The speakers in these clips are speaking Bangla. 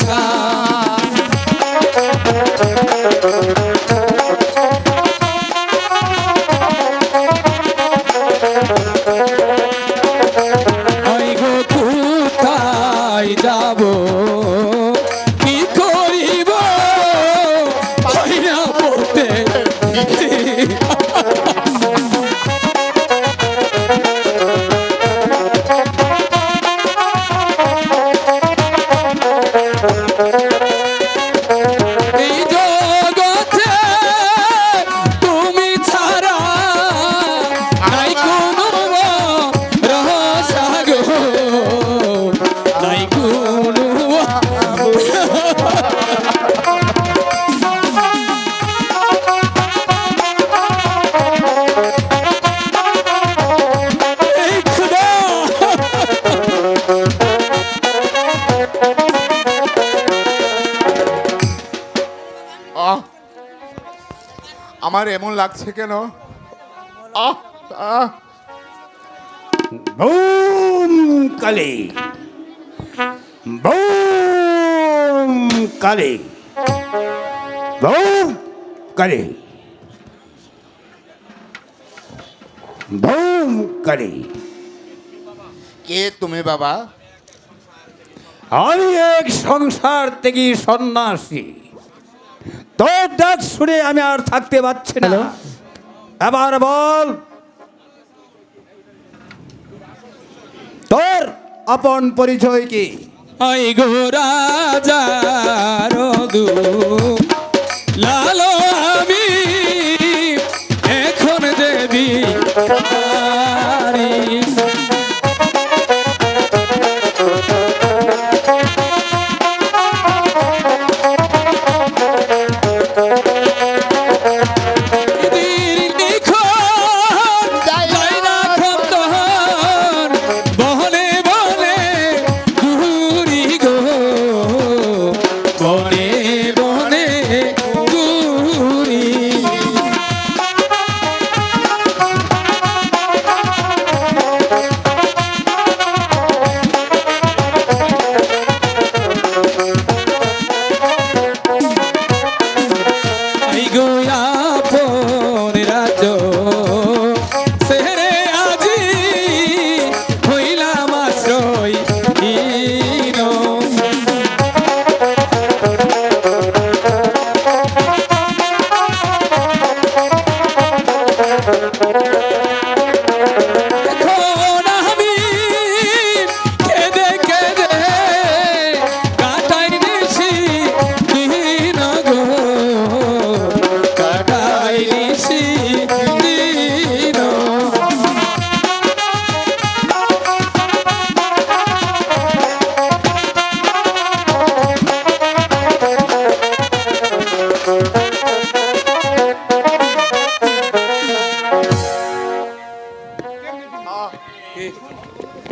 Polska আমার এমন লাগছে কেন? আহ আহ। বুম কালে। বুম কালি। বুম কালি। বুম কালি। কে তুমি বাবা? আমি এক সংসার থেকে সন্ন্যাসী। তোর ডাক শুনে আমি আর থাকতে পারছি না। এবার বল। তোর আপন পরিচয় কি? আই গো রাজার গোয়া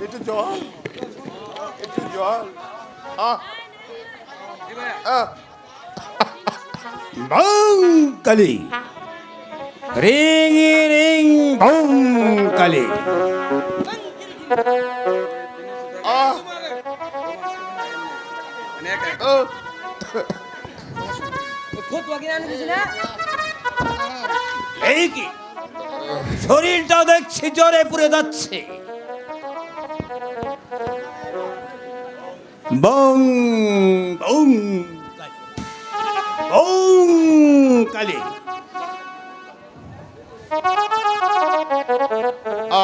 একটু জল। একটু জল। কালি রিং রিং বুম কালি এই কি? শরীরটা দেখছি জ্বরে পুড়ে যাচ্ছে। বং বং বং কালি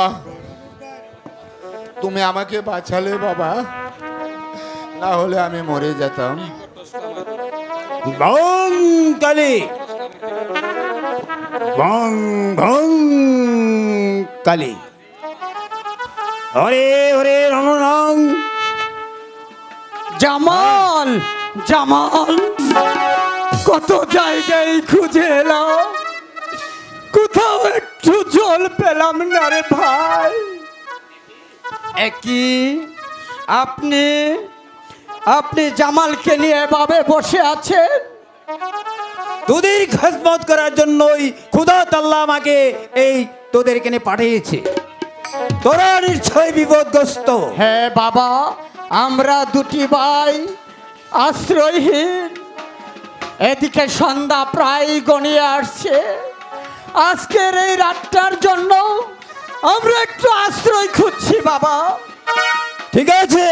আহ তুমি আমাকে বাঁচালে বাবা। না হলে আমি মরে যেতাম। বং কালি। বং বং কালি। হরে হরে রম রং জামাল জামাল কত জায়গায় খুঁজে এলাম কোথাও একটু জল পেলাম না রে ভাই। একই আপনি আপনি জামালকে নিয়ে এভাবে বসে আছেন? তোদের খেজমত করার জন্যই খুদা তাল্লাহ আমাকে এই তোদের এখানে পাঠিয়েছে। তোরা নিশ্চয় বিপদগ্রস্ত। হ্যাঁ বাবা। আমরা দুটি ভাই আশ্রয়হীন। এদিকে সন্ধ্যা প্রায় গনিয়ে আসছে। আজকের এই রাতটার জন্য আমরা একটু আশ্রয় খুঁজছি বাবা। ঠিক আছে।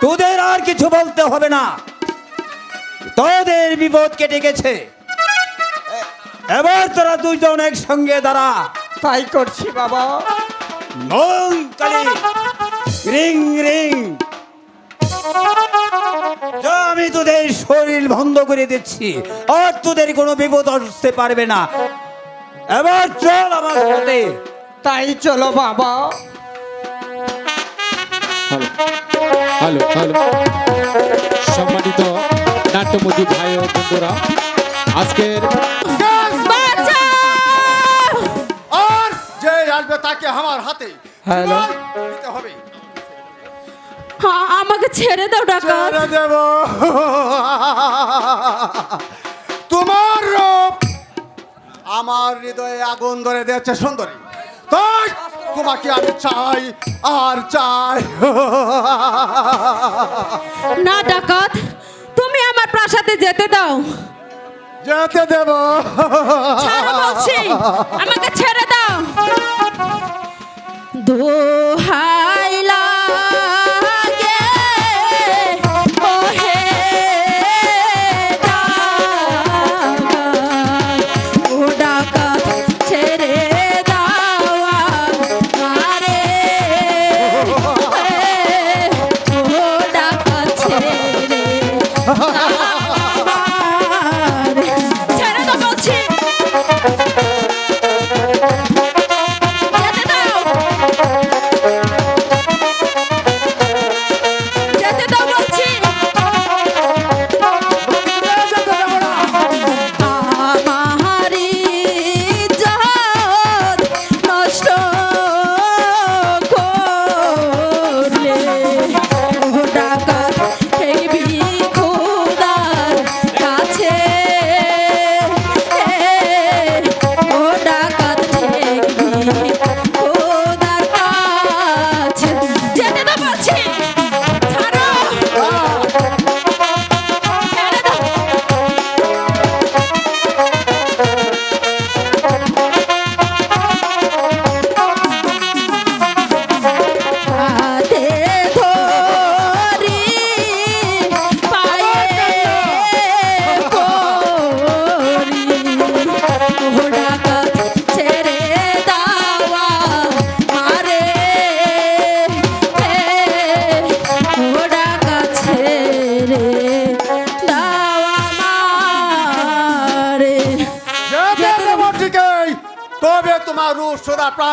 তোদের আর কিছু বলতে হবে না। তোদের বিপদ কেটে গেছে। এবার তোরা দুজন একসঙ্গে দাঁড়া। তাই করছি বাবা। Ring ring. যা আমি তোদের শরীর বন্ধ করে দিচ্ছি আর তোদের কোনো বিপদ আসতে পারবে না। এবার চল আমার সাথে। তাই চলো বাবা। হ্যালো হ্যালো সম্মানিত নাট্যমুখী ভাই ও বন্ধুরা আজকের আর যে আসবে তাকে আমার হাতে হ্যালো। দিতে হবে। আমাকে ছেড়ে দাও ডাকাত। ছেড়ে দেব। তোমার রূপ আমার হৃদয়ে আগুন ধরে দিয়েছে সুন্দরী। তাই তোমাকে আমি চাই আর চাই। না ডাকাত তুমি আমার প্রাসাদে যেতে দাও। যেতে দেব। আমাকে ছেড়ে দাও। দোহাই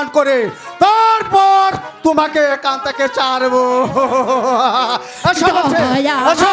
করে। তারপর তোমাকে কান্তাকে চারবো আচ্ছা এসো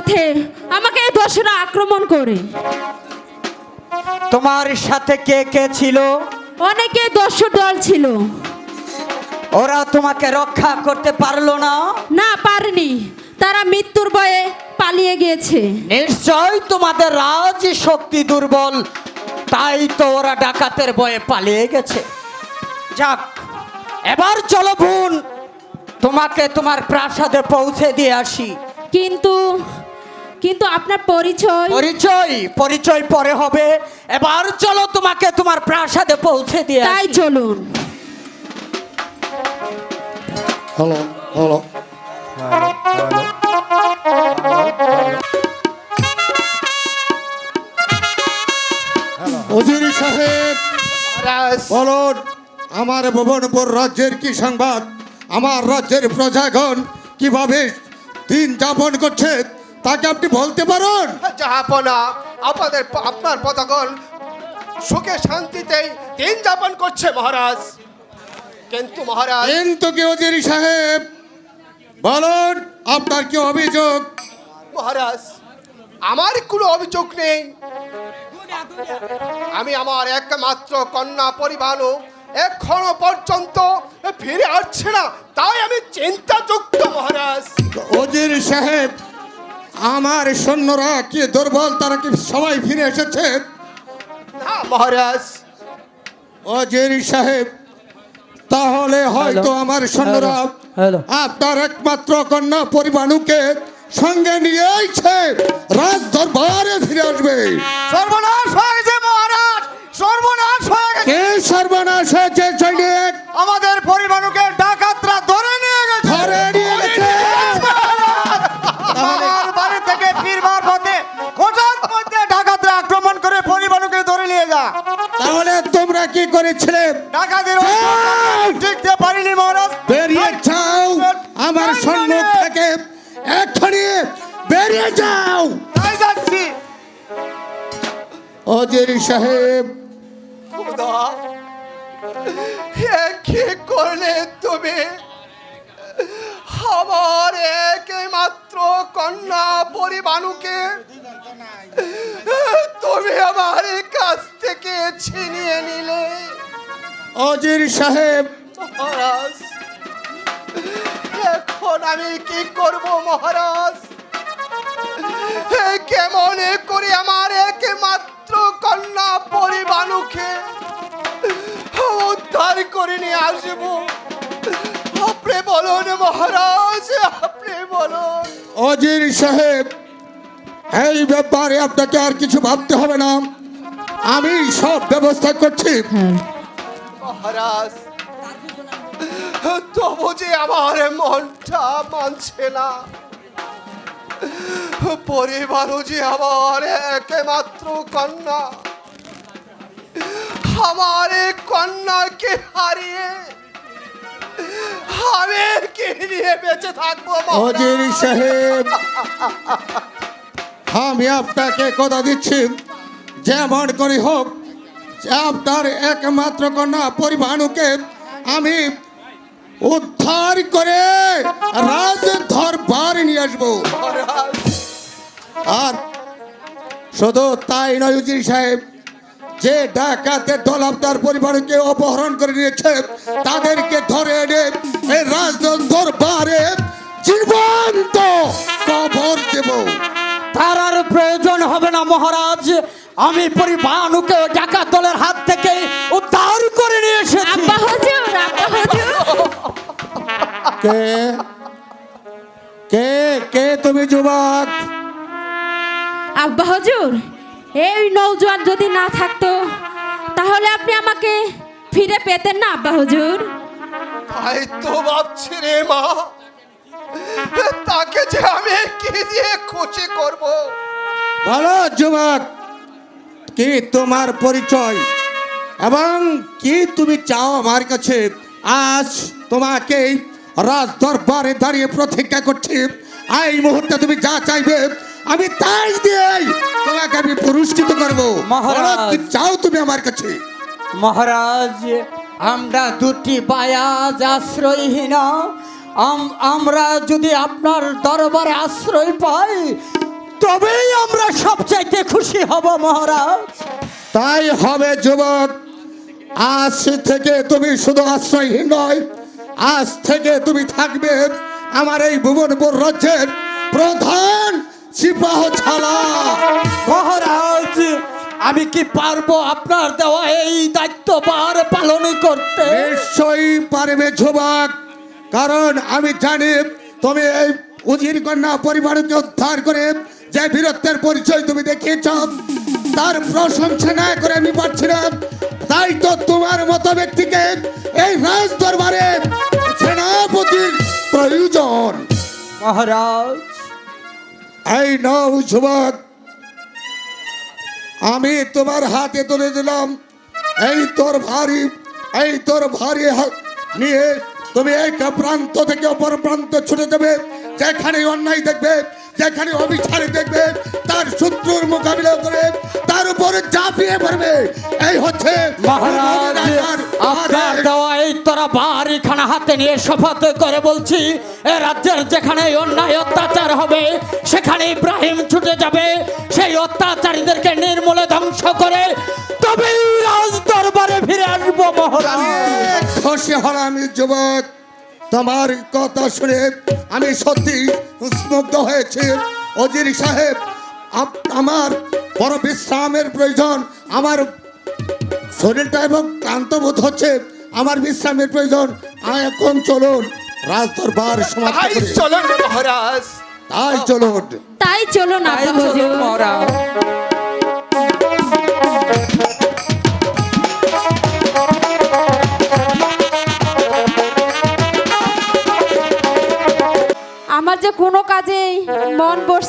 পথে আমাকে দস্যুরা আক্রমণ করে। তোমার সাথে কে কে ছিল? অনেকে দস্যু দল ছিল। ওরা তোমাকে রক্ষা করতে পারল না? না পারেনি। তারা মৃত্যুর ভয়ে পালিয়ে গিয়েছে। নিশ্চয় তোমাদের রাজ শক্তি দুর্বল তাই তো ওরা ডাকাতের ভয়ে পালিয়ে গেছে। যাক এবার চলো বোন তোমাকে তোমার প্রাসাদে পৌঁছে দিয়ে আসি। কিন্তু কিন্তু আপনার পরিচয়? পরিচয় পরিচয় পরে হবে। এবার চলো তোমাকে তোমার প্রাসাদে পৌঁছে দিয়ে তাই চলুন। হ্যালো হ্যালো উজির সাহেব মহারাজ। বলুন আমার ভুবনপুর রাজ্যের কি সংবাদ? আমার রাজ্যের প্রজাগণ কীভাবে দিন যাপন করছে? তাকে আপনি বলতে পারুন। জাহাপনা আপনাদের আপনার পতাগণ সুখে শান্তিতেই দিন যাপন করছে মহারাজ। কিন্তু মহারাজ কিন্তু কি উজির সাহেব। বলুন আপনার কি অভিযোগ? মহারাজ আমার কোনো অভিযোগ নেই। আমি আমার একমাত্র কন্যা পরিবারও এখনও পর্যন্ত ফিরে আসছে না। তাই আমি চিন্তাযুক্ত মহারাজ। উজির সাহেব আমার সৈন্যরা কি দুর্বল তারা কি সবাই ফিরে এসেছে? মহারাজ। অজির সাহেব তাহলে হয়তো আমার সৈন্যরা। আপনার একমাত্র কন্যা পরিবাণুকে সঙ্গে নিয়ে আইছে রাজ দরবারে ফিরে আসবে। সর্বনাশ হয়েছে মহারাজ। সর্বনাশ হয়ে গেছে। সর্বনাশ? যা। তাহলে তোমরা কি করেছিলে? ডাকাতের! ঠিকতে পারিনি মহারাজ। বেরিয়ে যাও। আমার সম্মুখ থেকে এক্ষুনি বেরিয়ে যাও। তাই যাচ্ছি। অজির সাহেব খোদা কি করলে তুমি? আমার একমাত্র কন্যা পরিবানুকে তুমি আমার ছিনিয়ে নিলে। অজির সাহেব। মহারাজ এখন আমি কি করব মহারাজ? কেমনে করে আমার একমাত্র কন্যা পরিবানুকে? উদ্ধার করে নিয়ে আসব। আপনি বলুন মহারাজ আপনি বলুন। অজির সাহেব এই ব্যাপারে আপনাকে আর কিছু ভাবতে হবে না। আমি সব ব্যবস্থা করছি। মহারাজ তবু যে আমার মনটা মানছে না। পরিবারও যে আমার একমাত্র কন্যা। আমার কন্যাকে হারিয়ে আমি কি নিয়ে বেঁচে থাকব? সাহেব আমি আপনাকে কথা দিচ্ছি। যেমন করে হোক আপনার একমাত্র কন্যা পরিবাণুকে আমি উদ্ধার করে রাজ দরবার নিয়ে আসব। আর শুধু তাই নয় সাহেব, যে ডাকাতে দল আপনার পরিবারকে অপহরণ করে নিয়েছে, তাদেরকে ধরে এনে এই রাজদরবারে জীবন্ত কবর দেব। তার আর প্রয়োজন হবে না মহারাজ। আমি পরিবানুকে ডাকাত দলের হাত থেকে উদ্ধার করে নিয়ে এসেছি। আব্বা হুজুর আব্বা হুজুর। কে? কে? কে তুমি যুবক? আব্বা হুজুর এই নৌজোয়ান যদি না থাকতো তাহলে আপনি আমাকে ফিরে পেতেন না আব্বা হুজুর। তাই তো ভাবছি রে মা তাকে যে আমি কি দিয়ে খুশি করব? ভালো যুবক। কি তোমার পরিচয়? এবং কি তুমি চাও আমার কাছে? আজ তোমাকে রাজ দরবারে দাঁড়িয়ে প্রতিজ্ঞা করছি। এই মুহূর্তে তুমি যা চাইবে আমি তাই দিয়ে তোমাকে আমি পুরস্কৃত করব। মহারাজ। চাও তুমি আমার কাছে? মহারাজ আমরা দুটি বায়াজ আশ্রয়হীন। আম- আমরা যদি আপনার দরবারে আশ্রয় পাই তবেই আমরা সবচাইতে খুশি হব মহারাজ। তাই হবে যুবক। আজ থেকে তুমি শুধু আশ্রয়হীন নয় আজ থেকে তুমি থাকবে আমার এই ভুবনপুর রাজ্যের প্রধান সিপাহ ছাড়া মহারাজ আমি কি পারব আপনার দেওয়া এই দায়িত্বভার পালন করতে? নিশ্চয়ই পারবে যুবক। কারণ আমি জানি তুমি এই উজির কন্যা পরিবারকে উদ্ধার করে যে বীরত্বের পরিচয় তুমি দেখিয়েছ তার প্রশংসা না করে আমি পারছি না তাই তো তোমার মতো ব্যক্তিকে এই রাজ দরবারে সেনাপতির প্রয়োজন। মহারাজ। এই নও যুবক আমি তোমার হাতে তুলে দিলাম। এই তোর ভারী এই তোর ভারী নিয়ে তুমি এক প্রান্ত থেকে অপর প্রান্ত ছুটে দেবে যেখানে অন্যায় দেখবে যেখানে অবিচারে দেখবে তার শত্রুর মোকাবিলা করে তার উপরে চাপিয়ে পড়বে। এই হচ্ছে মহারাজ আপনার দেওয়া এই তোরা বাড়িখানা হাতে নিয়ে শপথ করে বলছি এ রাজ্যের যেখানে অন্যায় অত্যাচার হবে সেখানে ইব্রাহিম ছুটে যাবে। সেই অত্যাচারীদেরকে নির্মূলে ধ্বংস করে তবেই রাজ দরবারে ফিরে আসব মহারাজ। খুশি হলাম যুবক। তোমার কথা শুনে আমি সত্যি স্মুগ্ধ হয়েছি। অজির সাহেব আমার বড় বিশ্রামের প্রয়োজন আমার শরীরটা এবং ক্লান্ত বোধ হচ্ছে আমার বিশ্রামের প্রয়োজন। আয় এখন চলুন রাজ দরবার সমাপ্ত। চলুন মহারাজ। তাই চলুন। তাই চলো না তাই চলুন হুজুর মহারাজ।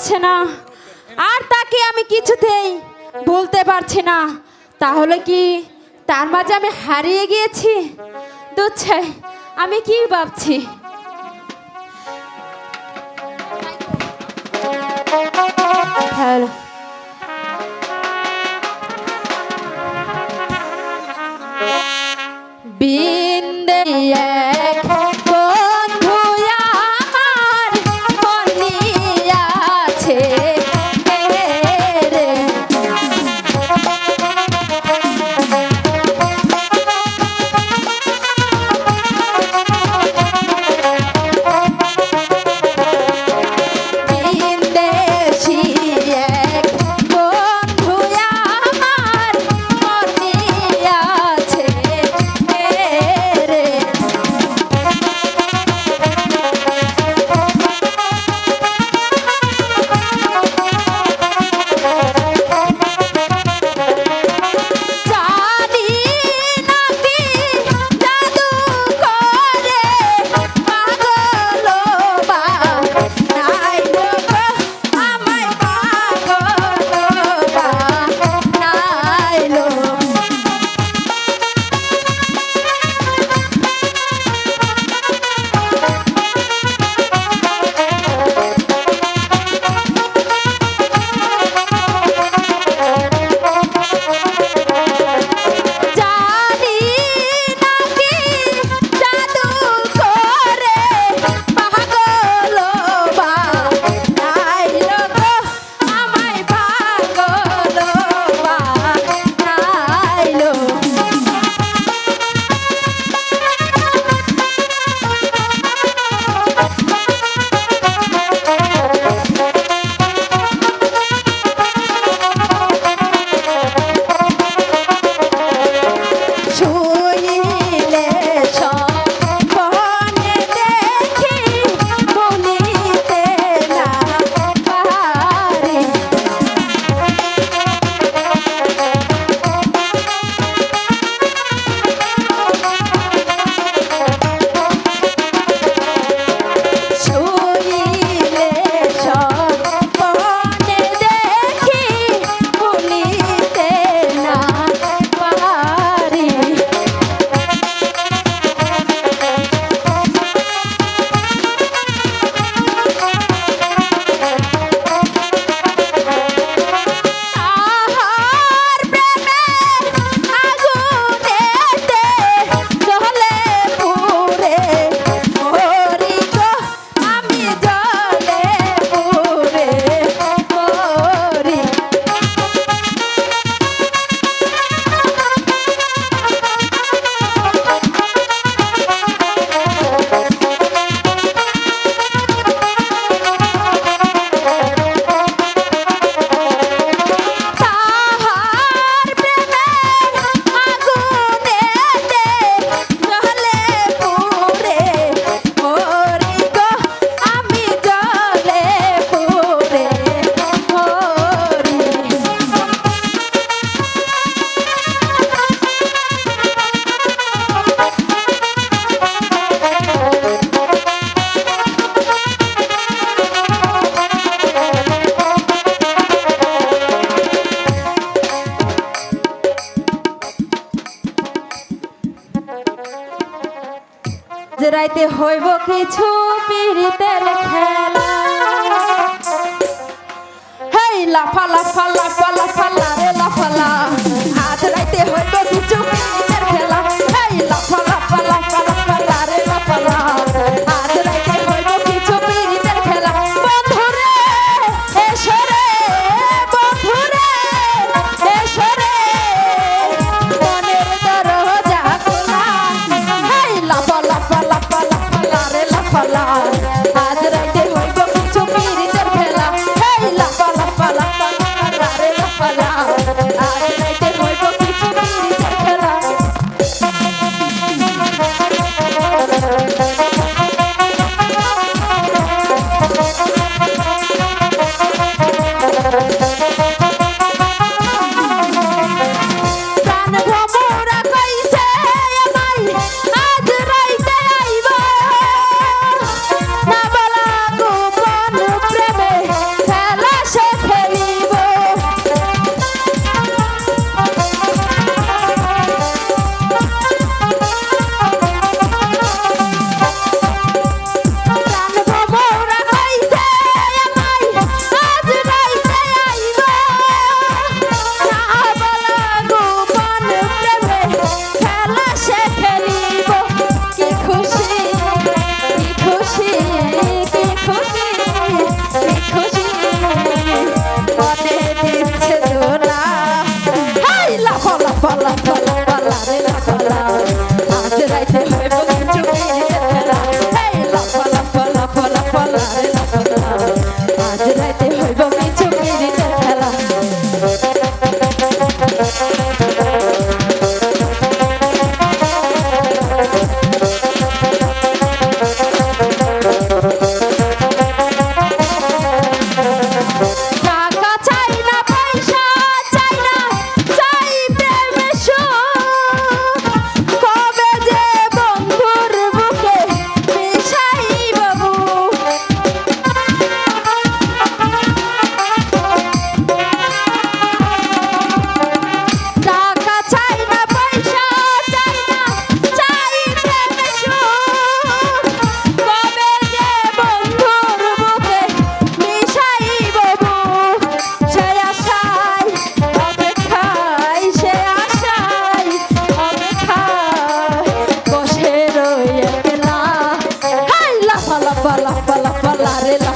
বসছে না। আর তাকে আমি কিছুতেই বলতে পারছি না। তাহলে কি তার মাঝে আমি হারিয়ে গিয়েছি? দুচ্ছে আমি কি ভাবছি?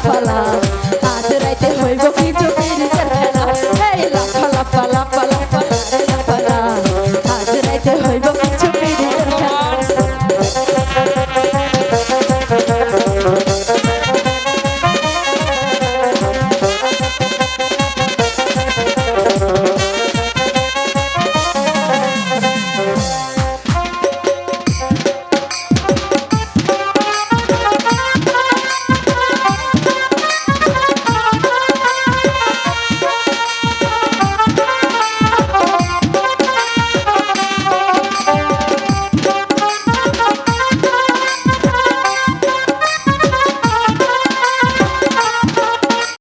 好了。